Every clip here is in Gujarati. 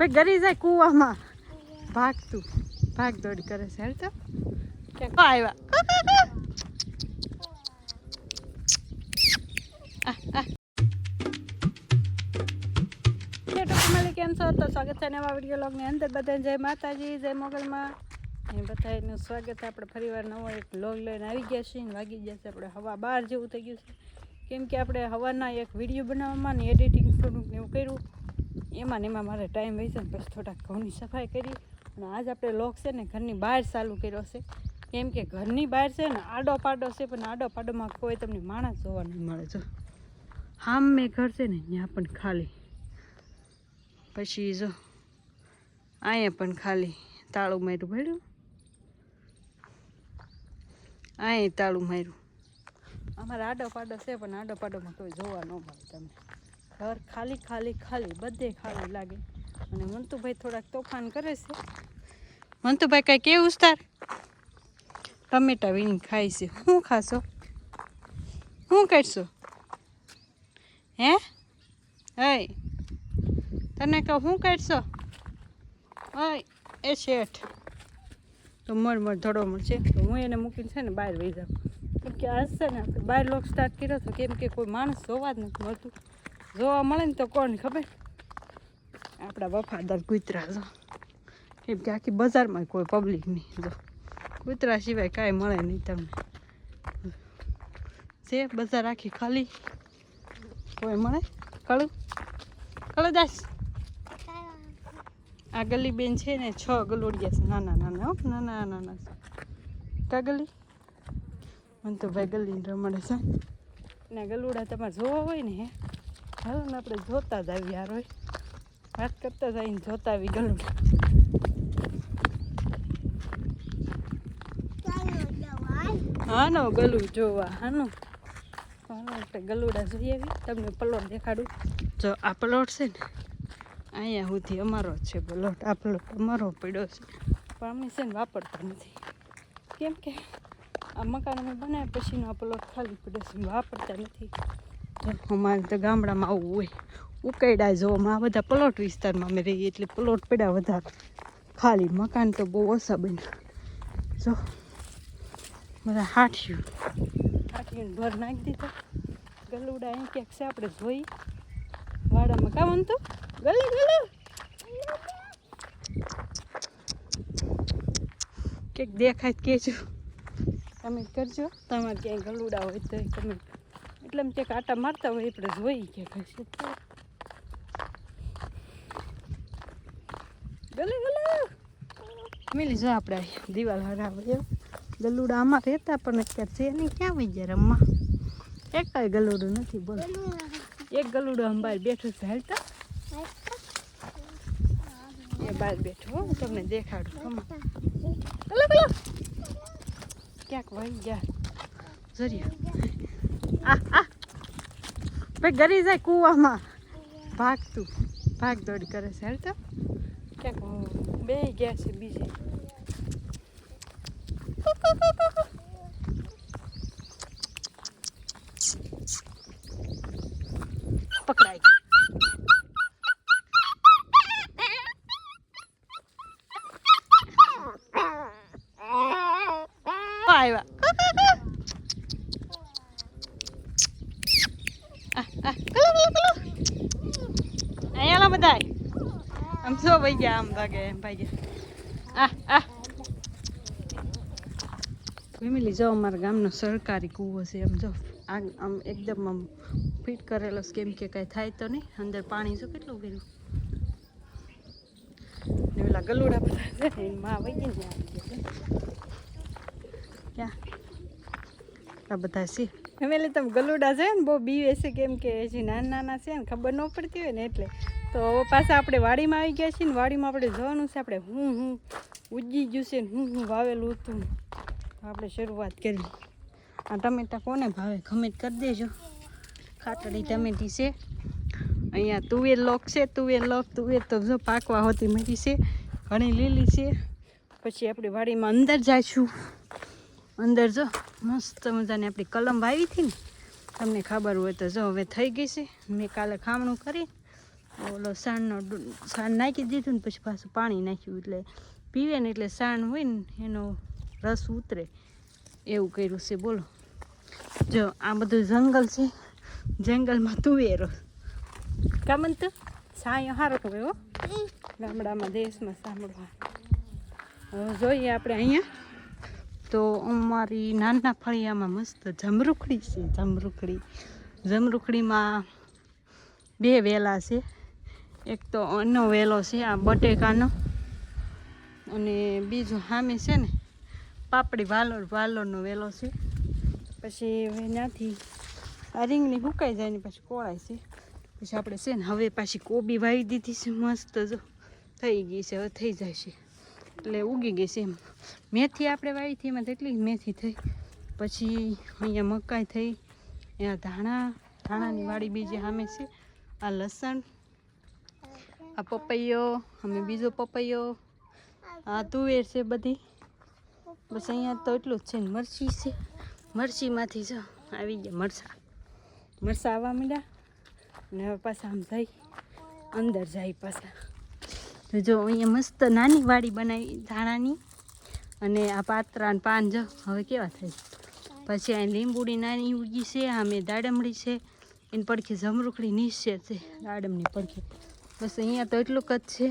ભાઈ ગરી જાય કૂવામાં. ભાગતું ભાગ દોડ કરે છે. હાલ તો ક્યાં કો આવ્યા. કેમ છો? તો સ્વાગત છે નવા વીડિયો લોગની અંદર. બધાને જય માતાજી, જય મોગલમાં. એ બધાનું સ્વાગત આપણે ફરીવાર નવો એક લોગ લઈને આવી ગયા છીએ ને વાગી ગયા છે આપણે હવા બહાર જેવું થઈ ગયું છે. કેમ કે આપણે હવાના એક વીડિયો બનાવવામાં ને એડિટિંગ થોડુંક ને એવું કર્યું. એમાં ને એમાં મારે ટાઈમ વહી ને પછી થોડાક ઘઉંની સફાઈ કરી. અને આજ આપણે લોક છે ને ઘરની બહાર ચાલુ કર્યો છે. કેમ કે ઘરની બહાર છે ને આડો પાડો છે, પણ આડો પાડોમાં કોઈ તમને માણસ જોવા નહીં મળે. જો હામ મેં ઘર છે ને ત્યાં પણ ખાલી. પછી જો, અહીંયા પણ ખાલી તાળું માર્યું, ભર્યું. અહીંયા તાળું માર્યું. અમારે આડો પાડો છે, પણ આડો પાડોમાં કોઈ જોવા ન મળે તમને. ઘર ખાલી ખાલી ખાલી, બધે ખાલી લાગે. અને મંતુભાઈ થોડાક તોફાન કરે છે. મંતુભાઈ કઈ કેવું તાર ટમેટા વીણી ખાય છે. શું ખાશો? શું કરશો? હે? હે તને કહું, શું કરશો? ઓય એ શેઠ. તો મળ ધડો મળશે તો હું એને મૂકીને છે ને બહાર વહી જાઉં. કેમ કે આજ છે ને આપણે બહાર લોક સ્ટાર્ટ કર્યો હતો કેમ કે કોઈ માણસ જોવા જ નથી મળતું. જોવા મળે ને તો કોણ ખબર? આપણા વફાદાર કૂતરા જો. કેમ કે આખી બજારમાં કોઈ પબ્લિક નહીં જો. કૂતરા સિવાય કાંઈ મળે નહીં તમને. છે બજાર આખી ખાલી, કોઈ મળે? કળું? કળું દાસ? આ ગલી બેન છે ને, છ ગલોડિયા છે. નાના નાના નાના નાના કા ગલી? મને તો ભાઈ ગલી રમડે છે. ને, ગલુડા તમારે જોવા હોય ને હે. હાલો ને આપણે જોતા જ આવી યાર હોય વાત કરતા જઈને જોતા આવી ગલુડા હાનો ગલું જોવા હાનો આપણે ગલુડા જોઈ તમને પલોટ દેખાડું. જો, આ પલોટ છે ને, અહીંયા સુધી અમારો છે પલોટ. આ પલોટ અમારો પડ્યો છે. પણ અમે છે ને વાપરતા નથી. કેમ કે આ મકાન અમે બનાવ્યા પછીનો આ પલોટ ખાલી પડ્યો છે. વાપરતા નથી. અમારે તો ગામડામાં આવું હોય. ઉકેડા જો આ બધા પલોટ વિસ્તારમાં અમે રહીએ એટલે પલોટ પડ્યા વધારે. ખાલી મકાન તો બહુ ઓછા બન્યા. જો, બધા હાઠિયું હાઠિયું ભર નાખી દીધા. ગલુડા અહીં ક્યાંક છે, આપણે જોઈ. વાડામાં કામ હતું ગલી, ગલું. કંઈક દેખાય કેજો તમે કરજો. તમારે ક્યાંય ગલુડા હોય તો તમે એટલે એમ કે આટા મારતા હોય, આપણે જોઈ કે કશું ગલી, ગલું. મિલી, જો આપણે દિવાલ હરાવે ગલુડા આમાં રહેતા, પણ અત્યારે છે નહીં. ક્યાં વહી ગયા રમવા? એક કાંઈ ગલુડું નથી, બોલ. એક ગલુડું અંબાર બેઠું છે, હાલતા? એ બહાર બેઠું હું તમને દેખાડું ગલો ક્યાંક વહી ગયા. જરિયા. ભાઈ ગરી જાય કૂવામાં. ભાગતું ભાગદોડ કરે છે. તો. ક્યાંક બે ગયા છે બીજે. પકડાઈ ગઈ આવ્યા આ, આ, કલો, કલો, કલો. અહીંયા બધા આમ જો ભાઈ ગયા આમ ભાગે ભાઈ ગયા આ આ ફેમિલી જો અમારા ગામનો સરકારી કૂવો છે એમ જો આ આમ એકદમ આમ ફિટ કરેલો છે કેમ કે કાંઈ થાય તો નહીં અંદર પાણી જો કેટલું કર્યું ને પેલા ગલુડા બધા છે ને વહી ગયા ક્યાં આ બધા છે ફેમિલી તમે ગલુડા છે ને બહુ બીવે છે કેમ કે હજી નાના નાના છે ને ખબર ન પડતી હોય ને એટલે તો હવે પાછા આપણે વાડીમાં આવી ગયા છીએ ને વાડીમાં આપણે જવાનું છે. આપણે હું હું ઉજી ગયું છે હું હું વાવેલું હતું. આપણે શરૂઆત કરી. આ ટમેટા કોને ભાવે? ખમેટ કરી દેજો. ખાટડી ટમેટી છે. અહીંયા તુવેર લોક છે. તુવેર લોક, તુવેર તો જો પાકવા હોતી મરી છે. ઘણી લીલી છે. પછી આપણે વાડીમાં અંદર જઈશું. અંદર જો મસ્ત મજાની આપણી કલમ વાવી હતી ને. તમને ખબર હોય તો જો હવે થઈ ગઈ છે. મેં કાલે ખામણું કરી ઓલો સાણનો સાણ નાખી દીધું ને પછી પાછું પાણી નાખ્યું એટલે પીવે ને એટલે સાણ હોય ને એનો રસ ઉતરે. એવું કર્યું છે, બોલો. જો, આ બધું જંગલ છે. જંગલમાં તુવેરો. કામન તો સાયો સારો હોય હો. ગામડામાં, દેશમાં સાંભળવા. જોઈએ આપણે અહીંયા. તો અમારી નાના ફળિયામાં મસ્ત જમરૂખડી છે, જમરૂખડી. જમરૂખડીમાં બે વેલા છે. એક તો અનો વેલો છે, આ બટેકાનો. અને બીજો સામે છે ને, પાપડી વાલોર વાલોરનો વેલો છે. પછી ત્યાંથી આ રીંગણી સુકાઈ જાય ને પછી કોળાય છે. પછી આપણે છે ને હવે પાછી કોબી વાવી દીધી છે, મસ્ત જો. થઈ ગઈ છે, હવે થઈ જાય છે. એટલે ઉગી ગઈ છે એમ. મેથી આપણે વાવી હતી, એમાં તેટલી મેથી થઈ. પછી અહીંયા મકાઈ થઈ, અહીંયા ધાણા, ધાણાની વાડી બીજી સામે છે. આ લસણ આ પપૈયો, અમે બીજો પપૈયો. આ તુવેર છે બધી. બસ અહીંયા તો એટલું જ છે ને મરચી છે. મરચીમાંથી જો આવી ગયા મરસા મરસા આવવા માંડ્યા. ને હવે પાછા આમ થઈ અંદર જાય પાછા. તો જો અહીંયા મસ્ત નાની વાડી બનાવી, ધાણાની. અને આ પાત્રા પાન જો, હવે કેવા થાય. પછી અહીં લીંબુડી નાની ઉગી છે, આમે દાડમડી છે. એની પડખે જમરૂખડી નીચે છે, દાડમની પડખે. બસ અહીંયા તો એટલું જ છે.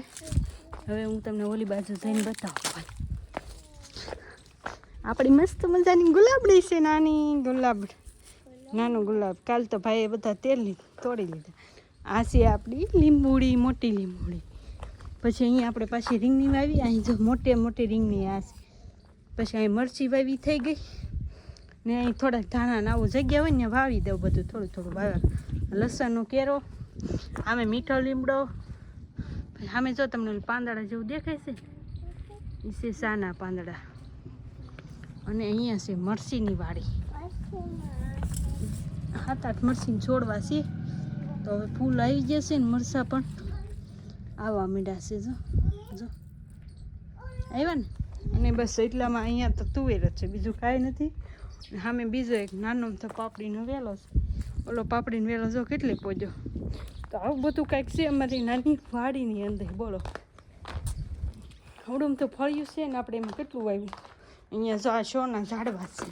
હવે હું તમને ઓલી બાજુ જઈને બતાવું. આપણી મસ્ત મજાની ગુલાબડી છે નાની ગુલાબ નાનો ગુલાબ. કાલ તો ભાઈએ બધા તેલ તોડી લીધા. આ છે આપણી લીંબુડી, મોટી લીંબુડી. પછી અહીંયા આપણે પાછી રીંગણી વાવી, અહીં જો મોટે મોટી રીંગણી આ છે. પછી અહીં મરચી વાવી થઈ ગઈ. ને અહીં થોડાક ધાણા આવું જગ્યા હોય ને વાવી દઉં બધું, થોડું થોડું વાવ્યા લસણનો કેરો આમે મીઠો લીમડો. સામે જો તમને પાંદડા જેવું દેખાય છે. એ છે સાના પાંદડા. અને અહીંયા છે મરસીની વાડી. સાત આઠ મરસીને છોડવા છે. તો હવે ફૂલ આવી જશે ને મરસા પણ. આવવા માંડ્યા છે જો. જો. આવ્યા ને? અને બસ એટલામાં અહીંયા તો તુવેર જ છે. બીજું કાંઈ નથી. સામે બીજો એક નાનો તો પાપડીનો વેલો છે. ઓલો પાપડીને વેલો જો કેટલે પહોંચ્યો તો આવું બધું કાંઈક છે અમારી નાની વાડીની અંદર, બોલો. આવડું તો ફળ્યું છે ને આપણે એમાં કેટલું વાવ્યું? અહીંયા જો આ શોના ઝાડવા છે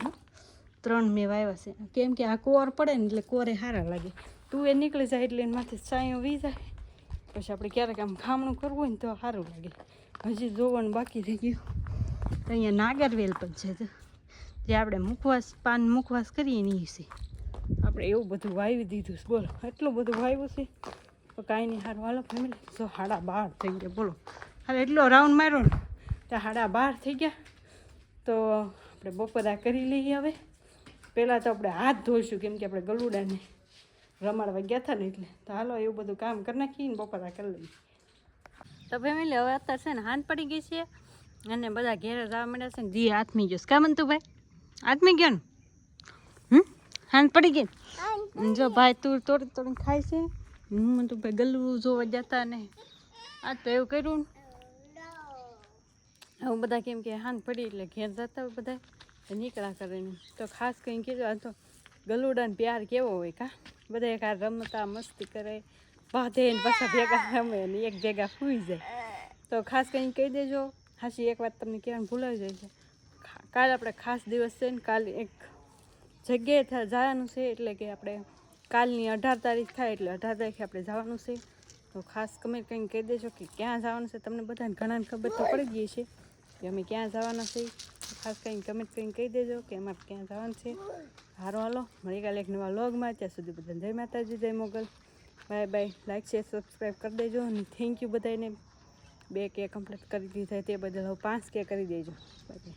ત્રણ મેં વાવ્યા છે. કેમ કે આ કોર પડે ને એટલે કોરે સારા લાગે. તું એ નીકળી જાય એટલે માથે છાંયો વી જાય. પછી આપણે ક્યારેક આમ ખામણું કરવું હોય ને તો સારું લાગે. હજી જોવાનું બાકી રહી ગયું. તો અહીંયા નાગરવેલ પણ છે જે. આપણે મુખવાસ, પાન મુખવાસ કરીએ ને એ છે. આપણે એવું બધું વાવી દીધું છે. બોલો એટલું બધું વાવ્યું છે? તો કાંઈ નહીં સારું હાલો ફેમિલી જો હાડા બહાર થઈ ગયા, બોલો. હાલ, એટલો રાઉન્ડ માર્યો ને ત્યાં હાડા બહાર થઈ ગયા. તો આપણે બપોરા કરી લઈએ હવે. પહેલાં તો આપણે હાથ ધોઈશું, કેમ કે આપણે ગલુડાને રમાડવા ગયા હતા ને એટલે. તો હાલો, એવું બધું કામ કરી નાખીને બપોરા કરી લઈએ. તો ફેમિલી હવે અત્યારે છે ને હાથ પડી ગઈ છે અને બધા ઘેરે જવા માંડ્યા છે ને, જી હાથમી ગયો કામ તું ભાઈ હાથમી ગયો ને? હાથ પડી ગઈ? જો ભાઈ તું તોડી તોડીને ખાય છે. હું તો ભાઈ ગલ્લું જોવા જતા ને. આ તો એવું કર્યું હવે બધા કેમ કે હાંડ પડી એટલે ઘેર જતા હોય બધા. નીકળ્યા કરે તો ખાસ કંઈ કીધું આ તો ગલુડાને પ્યાર કેવો હોય કા? બધા એક રમતા મસ્તી કરે. બાંધે ને પાછા ભેગા રમે ને એક ભેગા સૂઈ જાય. તો ખાસ કંઈ કહી દેજો. હાસી એક વાત તમને કહેવાનું ભૂલાવી જાય છે. કાલે આપણે ખાસ દિવસ છે ને કાલે એક જગ્યાએ જવાનું છે એટલે કે આપણે કાલની અઢાર તારીખ થાય એટલે અઢાર તારીખે આપણે જવાનું છે. તો ખાસ કમેન્ટ કંઈ કહી દેજો કે ક્યાં જવાનું છે, તમને બધાને ઘણાને ખબર તો પડી ગઈ છે કે અમે ક્યાં જવાના છે. ખાસ કંઈ કમેન્ટ કરીને કહી દેજો કે અમારે ક્યાં જવાનું છે. હારો હાલો મળી કાલે એક નવા લોગમાં ત્યાં સુધી બધાને જય માતાજી, જય Mogal. Bye bye like share subscribe કરી દેજો અને થેન્ક યુ બધાને બે કે કમ્પ્લીટ કરી દીધા, તે બદલ હવે પાંચ કે કરી દેજો. બાય.